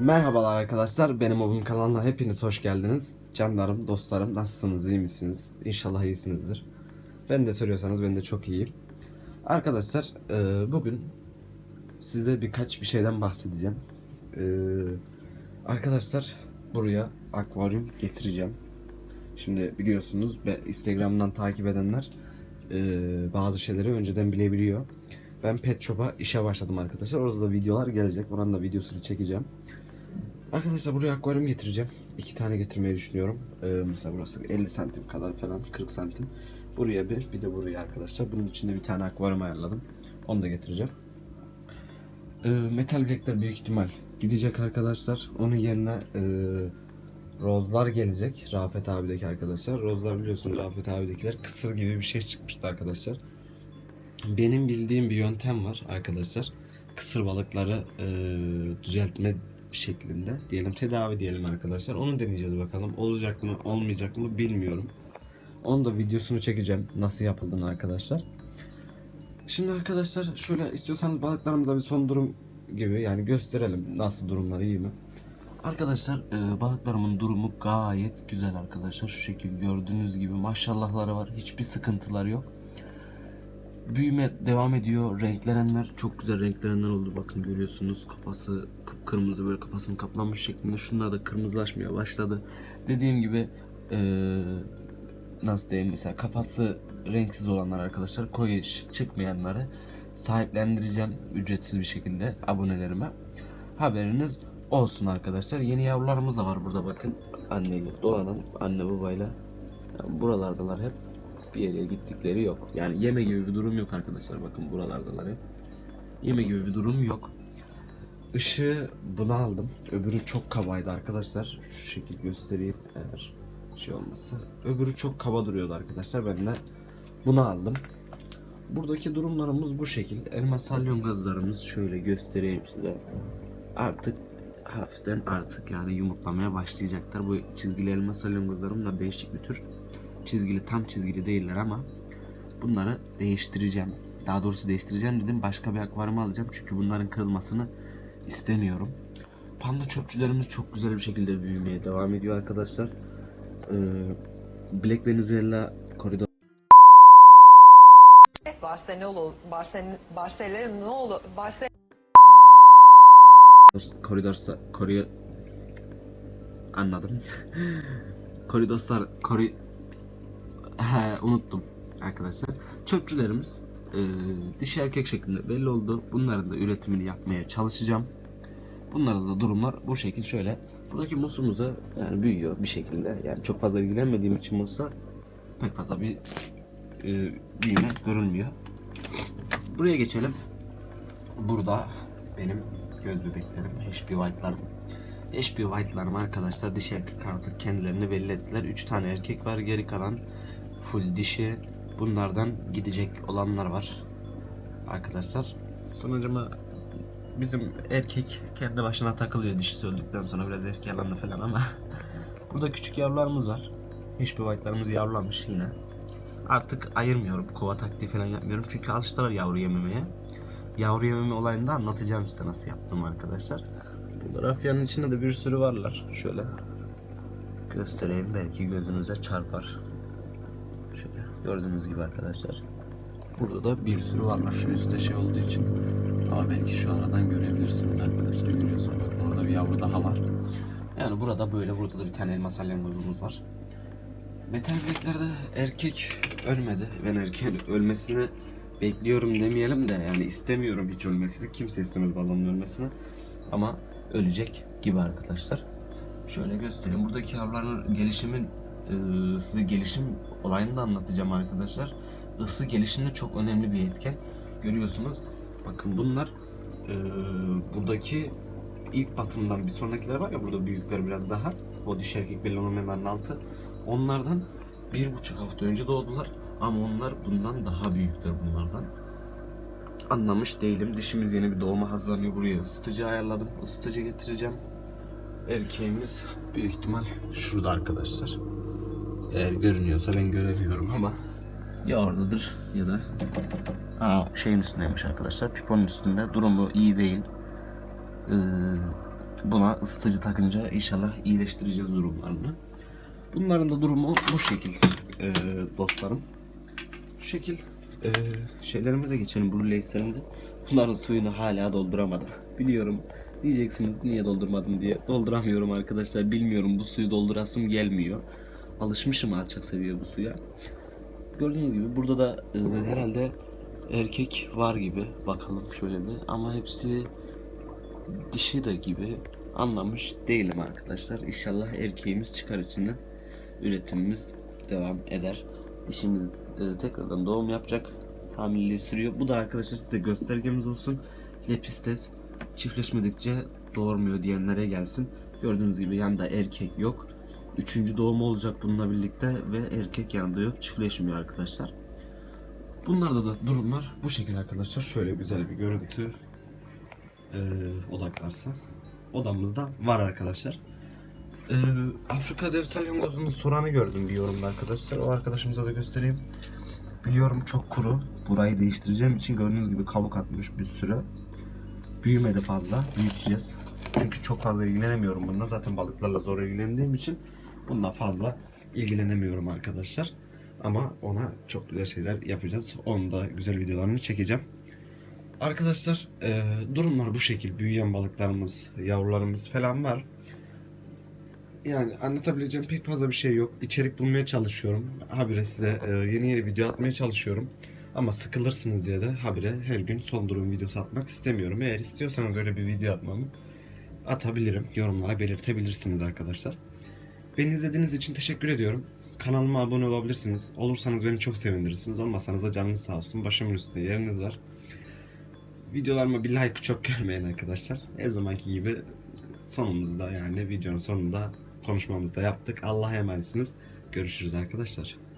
Merhabalar arkadaşlar, benim Obum kanalına hepiniz hoş geldiniz. Canlarım, dostlarım, nasılsınız, iyi misiniz? İnşallah iyisinizdir. Ben de soruyorsanız ben de çok iyiyim. Arkadaşlar, e, bugün size birkaç bir şeyden bahsedeceğim. E, arkadaşlar, buraya akvaryum getireceğim. Şimdi biliyorsunuz, Instagram'dan takip edenler e, bazı şeyleri önceden bilebiliyor. Ben Pet Shop'a işe başladım arkadaşlar. Orada da videolar gelecek. Oranın da videosunu çekeceğim. Arkadaşlar buraya akvaryum getireceğim. İki tane getirmeyi düşünüyorum. Ee, mesela burası 50 santim kadar falan 40 santim. Buraya bir bir de buraya arkadaşlar. Bunun içinde bir tane akvaryum ayarladım. Onu da getireceğim. Ee, metal bilekler büyük ihtimal gidecek arkadaşlar. Onun yerine e, rozlar gelecek. Rafet abideki arkadaşlar. Rozlar biliyorsunuz Rafet abidekiler kısır gibi bir şey çıkmıştı arkadaşlar. Benim bildiğim bir yöntem var arkadaşlar. Kısır balıkları e, düzeltme şeklinde diyelim tedavi diyelim arkadaşlar. Onu deneyeceğiz bakalım. Olacak mı olmayacak mı bilmiyorum. Onun da videosunu çekeceğim nasıl yapıldığını arkadaşlar. Şimdi arkadaşlar şöyle istiyorsanız balıklarımıza bir son durum gibi yani gösterelim nasıl durumları iyi mi? Arkadaşlar e, balıklarımın durumu gayet güzel arkadaşlar. Şu şekil gördüğünüz gibi maşallahları var. Hiçbir sıkıntıları yok. Büyüme devam ediyor. Renklenenler çok güzel renklenenler oldu. Bakın görüyorsunuz kafası kıpkırmızı böyle kafasını kaplanmış şeklinde. Şunlar da kırmızılaşmaya başladı. Dediğim gibi eee, nasıl diyeyim mesela kafası renksiz olanlar arkadaşlar koyu çıkmayanları sahiplendireceğim ücretsiz bir şekilde abonelerime. Haberiniz olsun arkadaşlar. Yeni yavrularımız da var burada bakın. Anneyle dolanan anne babayla yani buralardalar hep bir yere gittikleri yok. Yani yeme gibi bir durum yok arkadaşlar. Bakın buralardalar hep. Yeme gibi bir durum yok. Işığı bunu aldım. Öbürü çok kabaydı arkadaşlar. Şu şekil göstereyim eğer şey olması. Öbürü çok kaba duruyordu arkadaşlar. Ben de bunu aldım. Buradaki durumlarımız bu şekil. Elma salyon gazlarımız şöyle göstereyim size. Artık hafiften artık yani yumurtlamaya başlayacaklar. Bu çizgili elma salyon gazlarım da değişik bir tür çizgili tam çizgili değiller ama bunları değiştireceğim. Daha doğrusu değiştireceğim dedim. Başka bir akvaryum alacağım çünkü bunların kırılmasını istemiyorum. Panda çöpçülerimiz çok güzel bir şekilde büyümeye devam ediyor arkadaşlar. Ee, Black Venezuela koridor Barcelona, Barcelona, Barcelona, Barcelona, koridorsa koruyor anladım. Koridoslar kori He, unuttum arkadaşlar. Çöpçülerimiz e, dişi erkek şeklinde belli oldu. Bunların da üretimini yapmaya çalışacağım. Bunlarda da durumlar bu şekil şöyle. Buradaki musumuza yani büyüyor bir şekilde. Yani çok fazla ilgilenmediğim için musa pek fazla bir e, büyüme görünmüyor. Buraya geçelim. Burada benim göz bebeklerim, HP White'larım. HP White'larım arkadaşlar dişi erkek artık kendilerini belli ettiler. 3 tane erkek var geri kalan full dişi. Bunlardan gidecek olanlar var. Arkadaşlar sonucuma bizim erkek kendi başına takılıyor dişisi öldükten sonra biraz efkarlandı falan ama burada küçük yavrularımız var. HP White'larımız yavrulamış yine. Artık ayırmıyorum. Kova taktiği falan yapmıyorum. Çünkü alıştılar yavru yememeye. Yavru yememe olayını da anlatacağım size nasıl yaptım arkadaşlar. Burada rafyanın içinde de bir sürü varlar. Şöyle göstereyim belki gözünüze çarpar. Gördüğünüz gibi arkadaşlar. Burada da bir sürü varlar. Şu üstte şey olduğu için. Ama belki şu aradan görebilirsiniz arkadaşlar. Görüyorsunuz bakın orada bir yavru daha var. Yani burada böyle. Burada da bir tane elma salyangozumuz var. Metal bileklerde erkek ölmedi. Ben erkeğin ölmesini bekliyorum demeyelim de yani istemiyorum hiç ölmesini. Kimse istemez balonun ölmesini. Ama ölecek gibi arkadaşlar. Şöyle göstereyim. Buradaki yavruların gelişimin e, size gelişim olayını da anlatacağım arkadaşlar. Isı gelişimde çok önemli bir etken. Görüyorsunuz. Bakın bunlar e, buradaki ilk batımdan bir sonrakiler var ya burada büyükler biraz daha. O dişi erkek belinomenlerin altı. Onlardan bir buçuk hafta önce doğdular. Ama onlar bundan daha büyükler bunlardan. Anlamış değilim. Dişimiz yeni bir doğuma hazırlanıyor. Buraya ısıtıcı ayarladım. Isıtıcı getireceğim. Erkeğimiz büyük ihtimal şurada arkadaşlar. Eğer görünüyorsa ben göremiyorum ama ya oradadır ya da Aa, şeyin üstündeymiş arkadaşlar. Piponun üstünde. Durumu iyi değil. Ee, buna ısıtıcı takınca inşallah iyileştireceğiz durumlarını. Bunların da durumu bu şekil e, dostlarım. Şu şekil e, şeylerimize geçelim, blue lace'lerimize. Bunların suyunu hala dolduramadım. Biliyorum diyeceksiniz niye doldurmadım diye. Dolduramıyorum arkadaşlar. Bilmiyorum bu suyu doldurasım gelmiyor. Alışmışım alçak seviye bu suya. Gördüğünüz gibi burada da e, herhalde erkek var gibi. Bakalım şöyle bir. Ama hepsi dişi de gibi anlamış değilim arkadaşlar. İnşallah erkeğimiz çıkar içinden. Üretimimiz devam eder. Dişimiz e, tekrardan doğum yapacak. Hamileliği sürüyor. Bu da arkadaşlar size göstergemiz olsun. Lepistes çiftleşmedikçe doğurmuyor diyenlere gelsin. Gördüğünüz gibi yanında erkek yok. Üçüncü doğumu olacak bununla birlikte ve erkek yanında yok. Çiftleşmiyor arkadaşlar. Bunlarda da durumlar bu şekilde arkadaşlar. Şöyle güzel bir görüntü e, odaklarsa. Odamızda var arkadaşlar. E, Afrika dev salyangozunun soranı gördüm bir yorumda arkadaşlar. O arkadaşımıza da göstereyim. Biliyorum çok kuru. Burayı değiştireceğim için gördüğünüz gibi kavuk atmış bir sürü. Büyümedi fazla. Büyüteceğiz. Çünkü çok fazla ilgilenemiyorum bununla. Zaten balıklarla zor ilgilendiğim için bununla fazla ilgilenemiyorum arkadaşlar. Ama ona çok güzel şeyler yapacağız. Onun da güzel videolarını çekeceğim. Arkadaşlar e, durumlar bu şekil. Büyüyen balıklarımız, yavrularımız falan var. Yani anlatabileceğim pek fazla bir şey yok. İçerik bulmaya çalışıyorum. Habire size e, yeni yeni video atmaya çalışıyorum. Ama sıkılırsınız diye de habire her gün son durum videosu atmak istemiyorum. Eğer istiyorsanız öyle bir video atmamı atabilirim. Yorumlara belirtebilirsiniz arkadaşlar. Beni izlediğiniz için teşekkür ediyorum. Kanalıma abone olabilirsiniz. Olursanız beni çok sevindirirsiniz. Olmasanız da canınız sağ olsun. Başımın üstünde yeriniz var. Videolarıma bir like çok görmeyin arkadaşlar. Her zamanki gibi sonumuzda yani videonun sonunda konuşmamızda yaptık. Allah'a emanetsiniz. Görüşürüz arkadaşlar.